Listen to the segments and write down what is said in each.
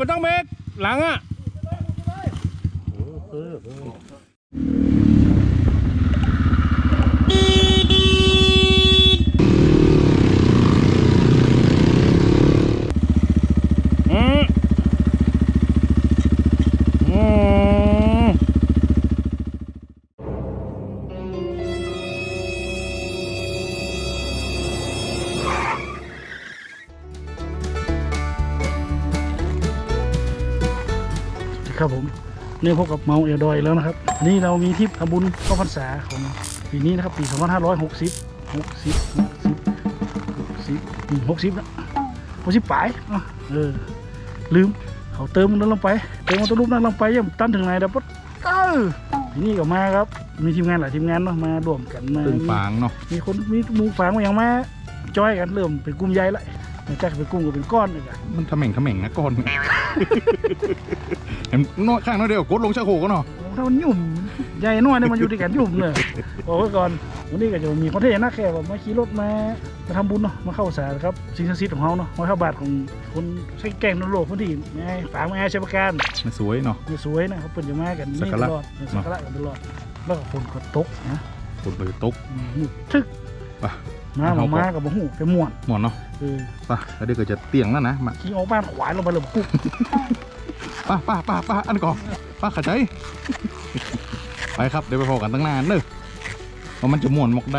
มันต้องเบรกหลังอะอื ครับผมนี่พบกับเมาเอลดอยแล้วนะครับวันนี่เรามีทริปทำบุญเข้าพรรษาของปีนี้นะครับ ปี 2560 60 60 60 60นะ60ปลายเนาะเออ ลืมเขาเติมนั้นลงไป เติมมันตัวรูปนั้นลงไปยังตันถึงไหนดับปุ๊บเออทีนี้ก็มาครับ มีทีมงานหลายทีมงานเนาะมาร่วมกันมาตึงฟางเนาะมีคนมีหมูฝางมาอย่างมาจอยกันเริ่มเป็นกลุ่มใหญ่ละ หลังจากเป็นกลุ่มก็เป็นก้อนเลยอะมันทำแหม่งทำแหม่งนะก่อน เห็นน้อยข้างน้อยเดียวกดลงชักโครกก็เนาะโอ้ถ้ามันยุ่มใหญ่น้อยเนี่ยมันอยู่ด้วยกันยุ่มเลยบอกไว้ก่อนวันนี้ก็จะมีคอนเทนต์นะแค่ว่ามาขี่รถมามาทำบุญเนาะมาเข้าสารครับสิ่งศักดิ์สิทธิ์ของเขาเนาะมาเข้าบาทของคนใช้แกงนรกพื้นที่ไงฝางมาไงใช้ประการมันสวยเนาะมันสวยนะเขาเปิดจะมากันสักนี่การะตลอดสักการะกันตลอดแล้วก็ฝนก็ตกนะฝนไปตกอืมทึกไป มาเอาหมาก่อนกับบ่หูไปม่วนหมอนเนาะเออไป่ะแล้วเดี๋ยวก็จะเตียงแล้วนะมาขี่ออกบ้านขวายลงไปเลยปุ๊บไป้าป้าป้าป้าอันก่อนป้าขัดใจไปครับเดี๋ยวไปพอกันตั้งนานเนอะว่ามันจะม่วนหมกใด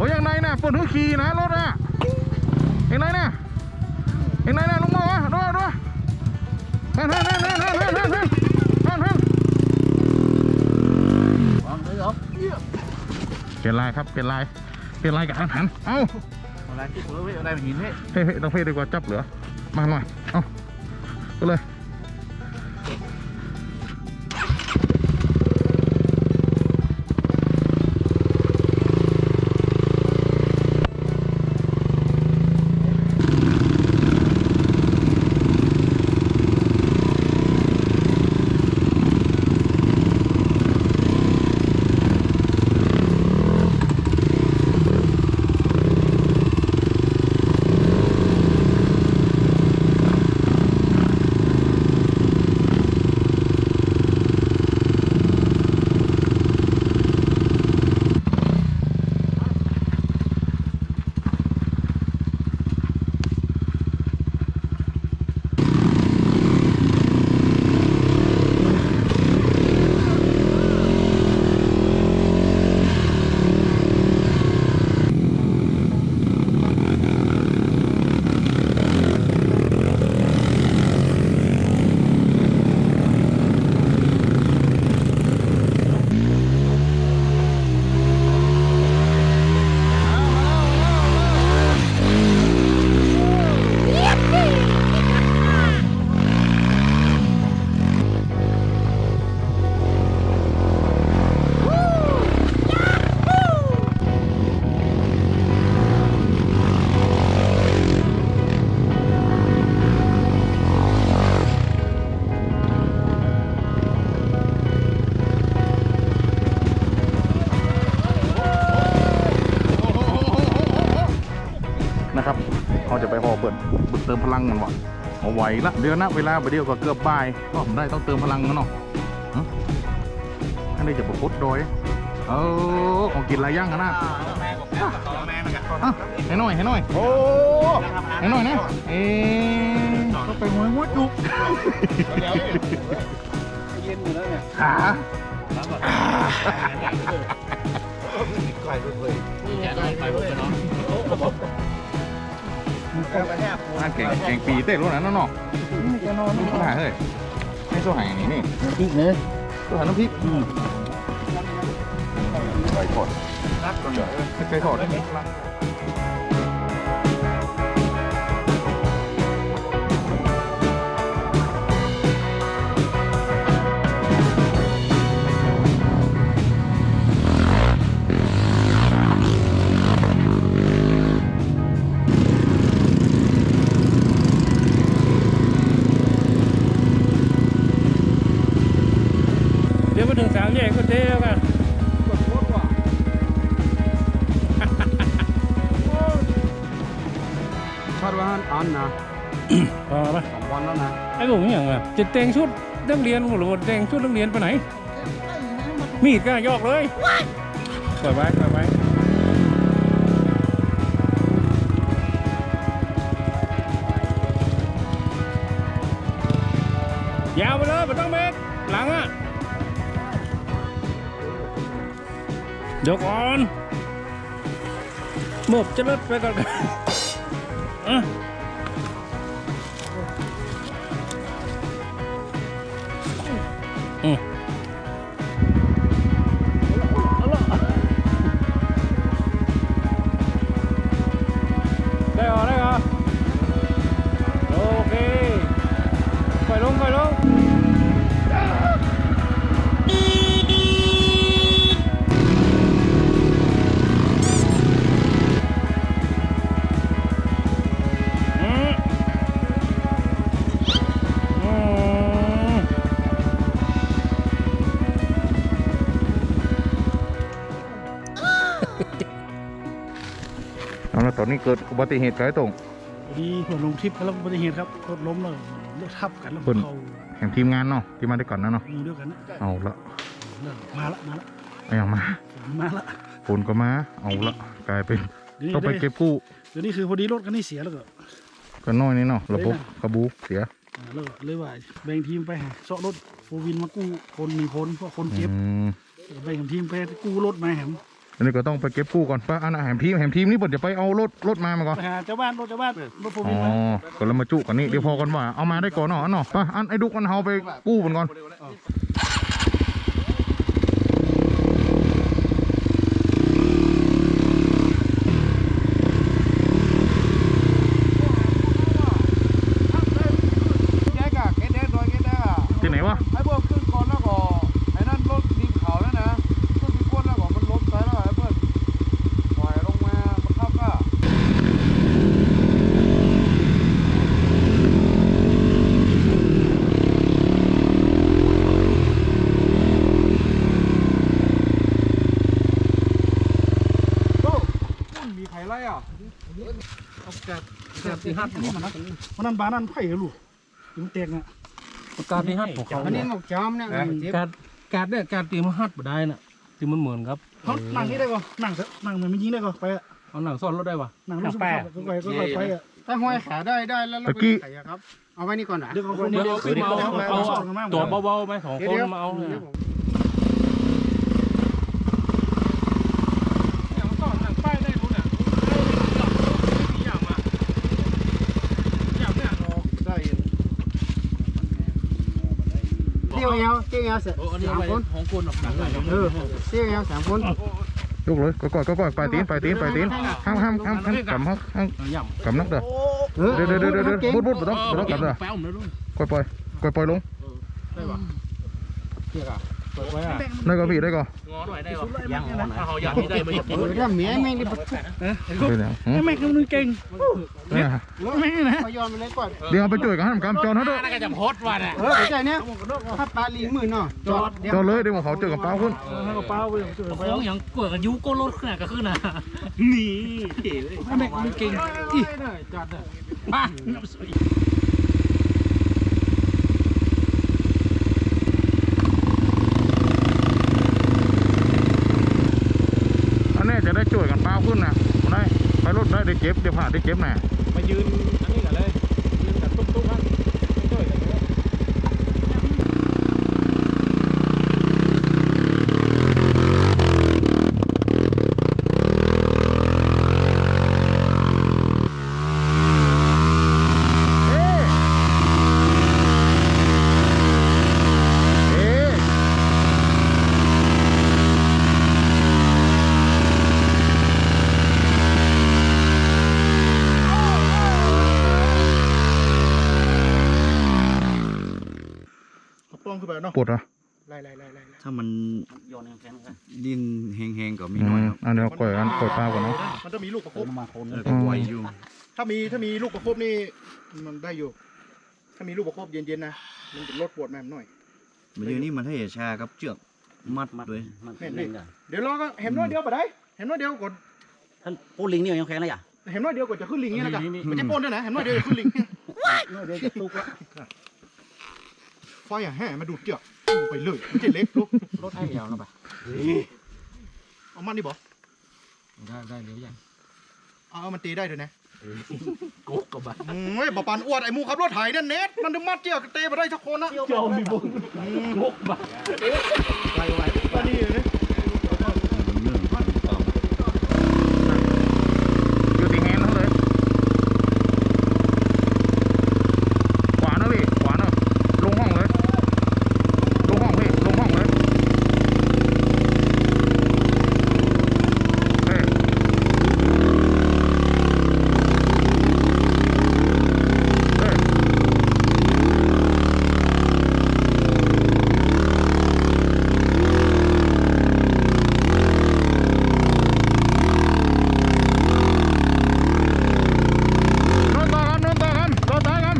โอ้ยยังไงนะปวดหัวขี่นะรถอะยังไงนะยังไงนะลุงม่อมวะดูดูเฮ้ยเฮ้ยเฮ้ยเฮ้ยเฮ้ยเฮ้ยเฮ้ยเฮ้ยเฮ้ยเฮ้ยวางเลยครับเปลี่ยนลายครับเปลี่ยนลายเปลี่ยนลายกับอาหารเอ้าอะไรที่ผมอะไรแบบนี้เนี่ยเฮ้ยเฮ้ยต้องเพ่ดีกว่าจับเหลือมาหน่อยเอาไปเลย ติมพลังกันวะเอาไหวละเดี๋ยวนะเวลาไปเดียวก็เกือบบ่ายก็ผมได้ต้องเติมพลังกันเนาะฮะท่านได้จะประพุดโดยเออของกินอะไรย่างกันนะอะให้หน่อยให้หน่อยโอ้ให้หน่อยนะเอ๊ะก็ไปหัวหัวจุกขาน่า เก่งเก่งปีเต้รู้นะน้องๆจะนอนนี่เขาหาเฮ้ยไม่สู้หายอย่างนี้นี่อีกเลยสู้หาน้ำพริกไก่ทอดไก่ทอด จะแต่งชุดนักเรียนหรือว่าแต่งชุดนักเรียนไปไหน มีดก็ยอกเลยปล่อยไว้ปล่อยไว้ยาวไปเลยไม่ต้องเมกหลังอะเดี๋ยวก่อนหมบจะเลิศไปก่อนอะ เอาละตอนนี้เกิดอุบัติเหตุไกลตรงพอดีเพื่อนลงทริปแล้วอุบัติเหตุครับรถล้มแล้วรถทับกันแล้วเพิ่นเขาแห่งทีมงานเนาะที่มาด้วยกันนะเนาะมือเดียวกันนะเอาละเริ่มมาละมาละเอาอย่างมามาละฝนก็มาเอาละกลายเป็นเดี๋ยวนี้ต้องไปได้เก็บกู้เดี๋ยวนี้คือพอดีรถคันนี้เสียแล้วก็กันน้อยนี่เนาะระบบกระบูเสียอ่าแล้วก็เลยว่าแบ่งทีมไปหาเสาะรถโฟวินมากู้คนหนึ่งคนเพราะคนเจ็บอืมแล้วก็แบ่งทีมไปกู้รถมาแหม อันนี้ก็ต้องไปเก็บกู้ก่อนป้าอันน่ะแหมทีมแหมทีมนี่เปิดจะไปเอารถรถมามาก่อนไปหาเจ้าบ้านรถเจ้าบ้านรถโฟอ๋วินอมาก็แล้วมาจุกันนี่เดี๋ยวพอกันว่าเอามาได้ก่อนเนาะอันเนาะไป้าอันไอ้ดุกอันเฮาไปกู้มันก่อนที่ไหนวะ ไอ้พวกขึ้นก่อนแล้วก็ไอ้นั่นรถดินเขาแล้วนะขึ้นไปก้นแล้วก็มันล้มไปแล้วไอ้เพื่อนปล่อยลงมาบังคับก็ มีใครไล่อะเอาแกะ แกะตีหัดอันนี้มันนะมันนั่นบ้านนั่นไผ่เหรอลูกถึงแตกอะการที่ฮัดของเขาอันนี้หมกจอมเนี่ยการการเนี่ยการตีมันฮัดบ่ได้น่ะที่มันเหมือนครับเขานั่งนี่ได้ก่อนนั่งเถอะนั่งเหมือนมันยิงได้ก่อนไปอะเอาหนังซ่อนรถได้ปะนั่งรถสปาร์ตก็ไปก็ไปไปอะถ้าห้อยขาได้ได้แล้วเราตะกี้ไปไข่ครับเอาไว้นี่ก่อนนะเดี๋ยวเขาคนเดี๋ยวเดียวเอาขึ้นมาเอาเอาเอาตัวเบาๆไหมสองคนมาเอาเนี่ย เที่ยวเอวเที่ยวเอวสามคนของคนออกหนังเลยเออเที่ยวเอวสามคนยกเลยก็ก่อยก็ก่อยปลายตีนปลายตีนปลายตีนห้ามห้ามห้ามห้ามกำห้ามห้ามย่ำกำนักเด้อเออเดี๋ยวเดี๋ยวเดี๋ยวเดี๋ยวบุดบุดบุดต้องบุดต้องกำเด้อแป๊วนะลูกก่อยปล่อยก่อยปล่อยลงได้ปะเกี่ยกอะ เปิดไว้อะได้ก็พี่ได้ก็งอหน่อยได้ปะยังถ้าเขาอยากได้ไม่เออถ้าเมียแม่งนี่ปะได้แล้วหืไอ้มแม่คือมันเก่งเนี่ยแม่นะพยอนไปเลยก่อนเดี๋ยวเอาไปช่วยกันห้ามกำจอดเขาด้วยน่าจะโพสต์ว่ะเนี่ยเออไปใจเนี้ยถ้าปลาลีมือเนาะจอดเดี๋ยวจอดเลยเดี๋ยวเขาเจอกับเป้าขึ้นให้กระเป๋าไปช่วยไปโค้งอย่างกวดกับยูโก้รถขนาดก็ขึ้นนะนี่ไอ้แม่มันเก่งจอดเลยป้า อันนี้จะได้ช่วยกันเป้าขึ้นนะ ได้เจ็บเดี๋ยวผ่าได้เจ็บแน่มายืนอันนี้กันเลยยืนแบบตุ๊กๆครับ ลองขึ้นไปเนาะ ปวดเหรอ ไล่ไล่ไล่ไล่ ถ้ามัน โย นแข็งๆกันดินแห้งๆก็มีอืน้อยมครับอันเดี๋ยวปล่อยกันปล่อยปลาก่อนเนาะมันจะมีลูกประคบมาคนเออก็ไหวอยู่ ถ้ามีถ้ามีลูกประคบนี่มันได้อยู่ ถ้ามีลูกประคบเย็นๆนะมันจะลดปวดแม่มหน่อยมันอยู่นี่มันให้ชากับเชือกมัดมัดด้วยมันแม่นดิเดี๋ยวรอก็เห็นน้อยเดียวไปได้เห็นน้อยเดียวกดท่านปูลิงนี่ยังแข็งเลยอะเห็นน้อยเดียวกดจะขึ้นลิงนี่แล้วกันนี่นี่ไม่ใช่ปนด้วยนะเห็นน้อยเดียวจะขึ้นลิงเดี๋ยวจะตุกละไฟอะแห่มาดูดเจือก ไปเลยมันจะเล็กลูกรถให้ยาวแล้วไปเอามันดิบอกได้ได้เดี๋ยวยังเอาเอามันตีได้ด้วยนะกุ๊กกับบ้าอืมเฮ้ยบอปันอ้วนไอ้หมูขับรถไถเนี่ยเน็ตมันดึงมัดเจือกเตะไปได้สักคนนะเจ้ามีบุญกุ๊กบ้าไปไว้ตอนนี้เลยอยู่ที่แฮนด์เขาเลย ขวาเนอะพี่ ขวาเนอะลงห้องเลย ลงห้องพี่ ลงห้องเลยเฮ้ยเฮ้ย นอนต่อกันนอนต่อกันต่อสายกัน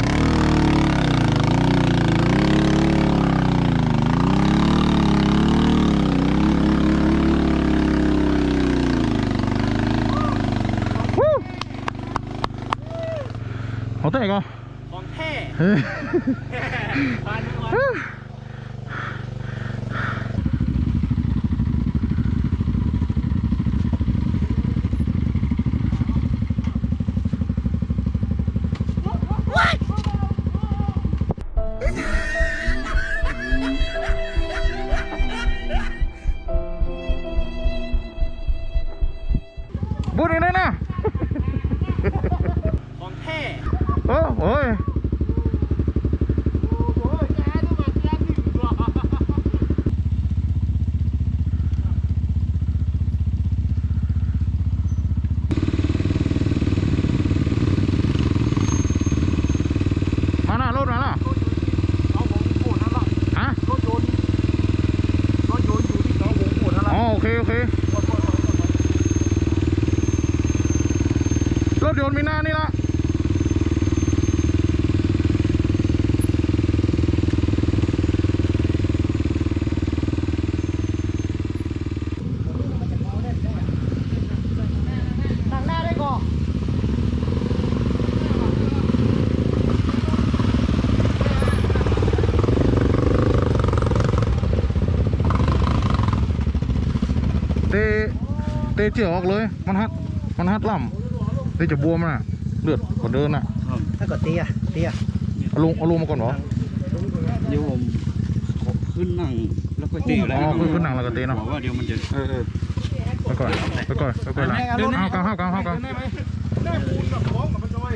วู้ เอาเตะก่อนข โอ้โอ้ยมาหน้ารถมาแล้วเอาผมโกรธนั่นละฮะรถยนต์รถยนต์อยู่ที่น้องผมโกรธนั่นละ อ๋อโอเคโอเครถยนต์มีหน้านี่ละ นั่งหน้าได้ก่อน เตะ เตะเจือกออกเลย มันฮัด มันฮัดล่ำเตะจะบวมน่ะเลือดกว่าเดินน่ะถ้าก็เตียเตียเอาลงเอาลงมาก่อนเหรอเดี๋ยวผมขอขึ้นนั่งแล้วก็ตีอะไรอ๋อขึ้นขึ้นนั่งแล้วก็ตีเนาะบอกว่าเดี๋ยวมันจะเออเออไปก่อนไปก่อนไปก่อนละเอากลางเข้ากลางเข้ากลางแม่ปูนกับของกับมันจอย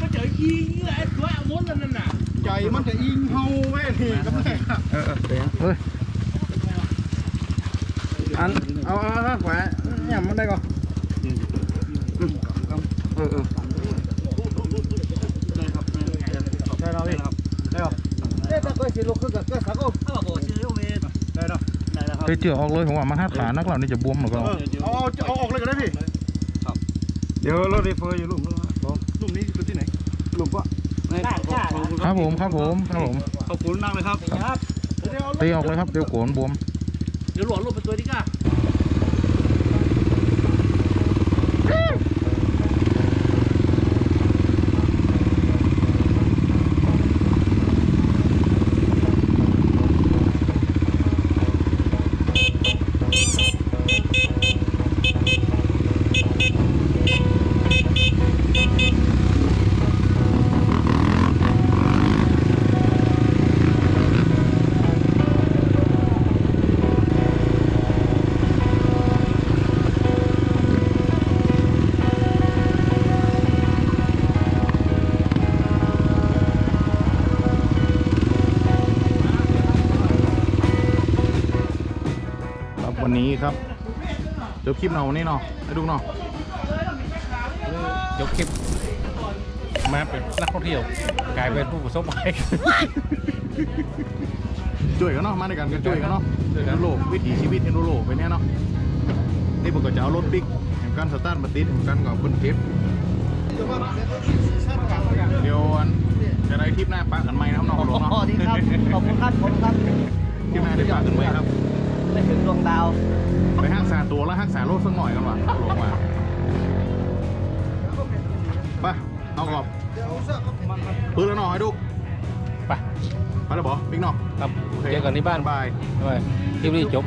ก็เจอยิงไอ้ตัวมดนั่นน่ะใจมันจะอิงเฮาแม่ทีกับแม่เออเออเฮ้ยอันเอาเอาเอาขวาเนี่ยมันได้ก่อนเออเออได้แล้วพี่ได้ก่อนเอ๊ะแต่ก็สิลุกขึ้นกับก็สักก็ถ้าบอกชื่อเวทได้แล้วได้แล้วครับเตะเจือกออกเลยผมว่ามันฮัดขานักเรานี่จะบวมหรือเปล่าเอาเอาเอาออกเลยก็ได้พี่เดี๋ยวรถรีเฟอร์อยู่ลูกนู้นนะบอกลุ่มนี้คือที่ไหนลูกวะไม่ขอบคุณครับผมครับผมครับผมขอบคุณมากเลยครับครับเดี๋ยวเอาเตะออกเลยครับเดี๋ยวโกนบวมเดี๋ยวหลวงลงเป็นตัวนี้ก้า ยวคลิปเรานี่เนาะให้ดูเนาะยกคลิปมาเป็นนักท่องเที่ยว กลายเป็นผู้ประสบภัยช่วยกันเนาะมาในกันกันช่วยกันเนาะเอนโรวิถีชีวิตเอนโรไปเนี่ยเนาะนี่ผมก็จะเอารถบิ๊กแห่งการสตาร์ทมาติดแห่งการกับคนเก็บเดี๋ยวอันจะได้ทริปหน้าปะกันไหมนะครับน้องหลวงเนาะอ๋อดีครับขอบคุณครับขอบคุณครับทริปหน้าได้ปะกันไหมครับ ไปถึงดวงดาว ไปห้างสาตัวแล้วห้างสารถสักหน่อยกันว่ะลงมาไปเอากรอบปืนแล้วหน่อยดูไปไปแล้วบอบิ๊กเนาะครับโอเคเจอกันที่บ้านบายไปคลิปนี้จบ